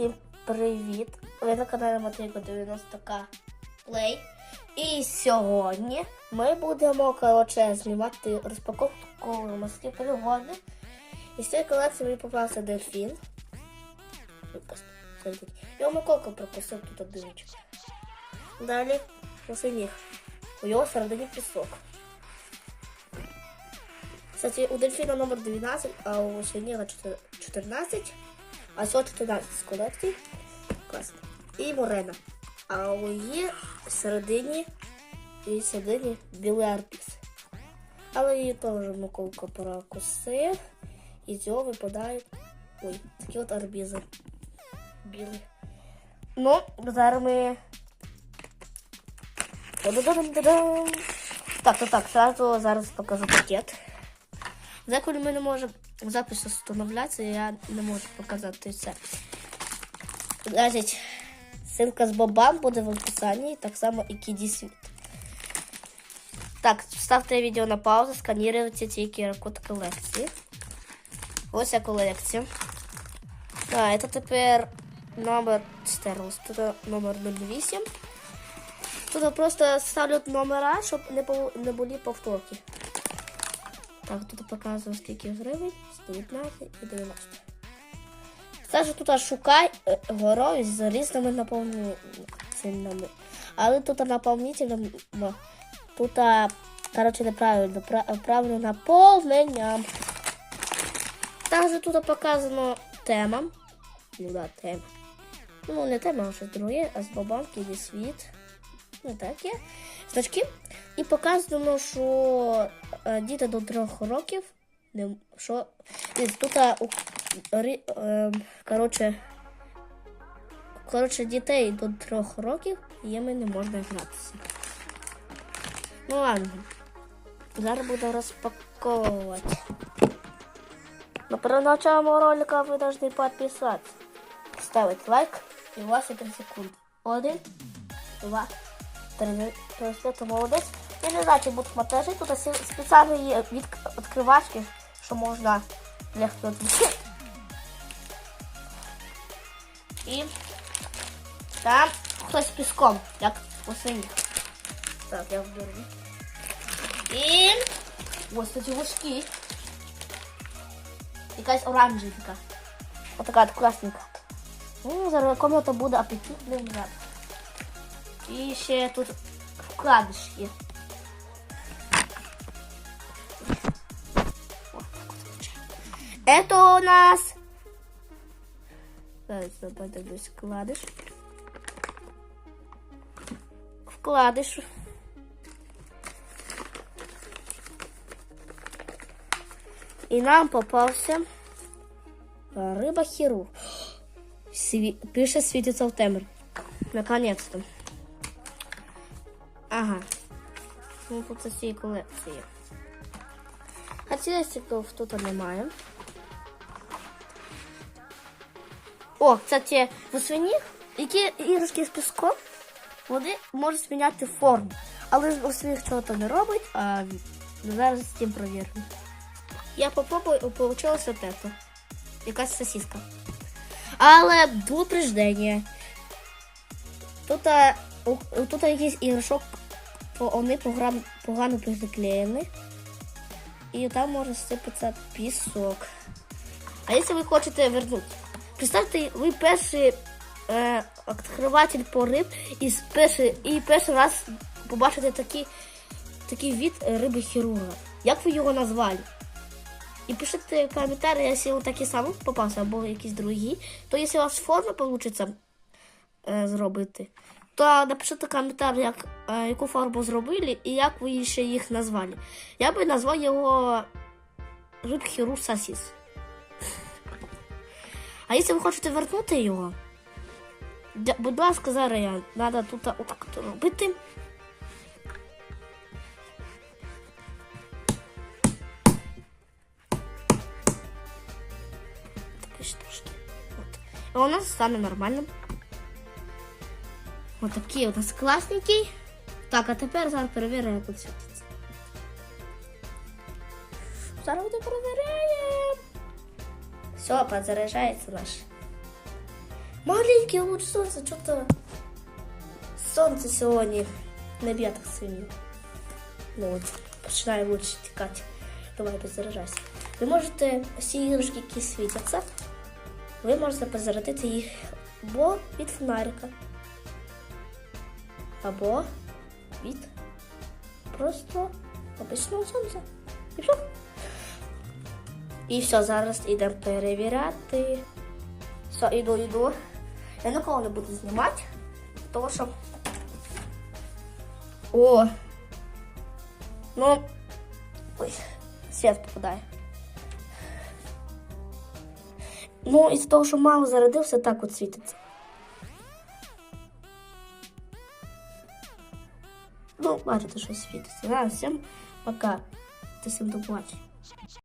Всім привіт! Ви на каналі Матвійко 90к Play. І сьогодні ми будемо коротше, знімати розпаковку морські полігони. І з цієї колекції мені попався дельфін. Його Миколка пропустив тут дивичок. Далі синіх. У його середині пісок. Кстати, у дельфіна номер 12, а у синіга 14. А 14 з колекцій. Класно. І Морена. А у її середині і середині білий арбіз. Але її теж Миколка прокусив. І з цього випадають ой, такі от арбізи. Білі. Ну, зараз ми. Так, то так, сразу зараз покажу пакет. Деколи ми не можемо запис встановлятися, я не можу показати це. Значить, ссылка з Бобам буде в описанні, так само і Кіді Світ. Так, ставте відео на паузу, сканіруйте ці QR-код колекції. Ось ця колекція. А, це тепер номер стерлос. Тут номер 08. Тут просто ставлять номера, щоб не були повторки. Так, тут показує скільки гривень, 119 і 90. Кстати, тут шукай е, горою з різними наповнителями. Але тут наповнителем, тут, коротше, неправильно, правильно наповненням. Також тут показано тема. Ну да, тема. Ну, не тема, а щось друге, а з бабанки йде світ. Ну так є. Значки. І показано, що е, діти до трьох років. Що, тут рі, е, коротше, коротше, дітей до трьох років їми не можна гратися. Ну ладно. Зараз буду розпаковувати. Но перед началом ролика вы должны подписаться. Ставить лайк и у вас є 3 секунди. Один, два, три. Тобто це молодець. Я не знаю, чи будуть монтажі. Тут від відкривачки, що можна легко відкрити. І там хтось з піском, як у синіх. Так, я вберу. І ось ці вушки. Якась оранжевенька. Отака от класненька. Ну, зараз комната буде апетитним запах. І ще тут вкладиш є. Это у нас... Зараз подивлюсь, вкладиш. Вкладиш. І нам попався риба хірург. Сві... Пише світиться в темряві. Наконец-то. Ага. Ну тут це цієї колекції. Хотілосиків тут немає. О, кстати, в свиніх, які іграшки з піском, вони можуть зміняти форму. Але у свиніх цього то не робить, а зараз з тим провіримо. Я попробую, вот это. Якась сосиска. Але предупреждення. Тут, тут якийсь іграшок, вони пограм- погано приклеєні. І там може сипатися пісок. А якщо ви хочете вернути, представте, ви перший е, відкриватель по риб і, перший, і перший раз побачите такий, такий від риби хірурга. Як ви його назвали? І пишите в коментарі, якщо такий самий попався, або якийсь другий, то якщо у вас форма вийде е, зробити, то напишіть коментар, як, е, яку форму зробили і як ви ще їх назвали. Я би назвав його риб-хірург сосіс. А якщо ви хочете вернути його, будь ласка, зараз я треба тут отак от робити. И у нас стане нормальным. Вот такие у нас классненький. Так, а тепер зараз перевіряємо, як світиться. Зараз буде. Все, подзаряджається наш Маленький луч сонця, что-то сьогодні не б'є так сильно. Ну от, починає луч тікати. Давай позаражайся. Ви можете всі іграшки, які світяться, можете позарадити їх або від фонарика, або від просто обичного сонця. І все. І все, зараз йдемо перевіряти. Все, іду, іду. Я ніколи не буду знімати, тому що. О! Ну. Ой, світ попадає. Ну, із того, що мало зарядився, так от світиться. Ну, бачите, що світиться. Ладно, всім пока. Та всім до побачення.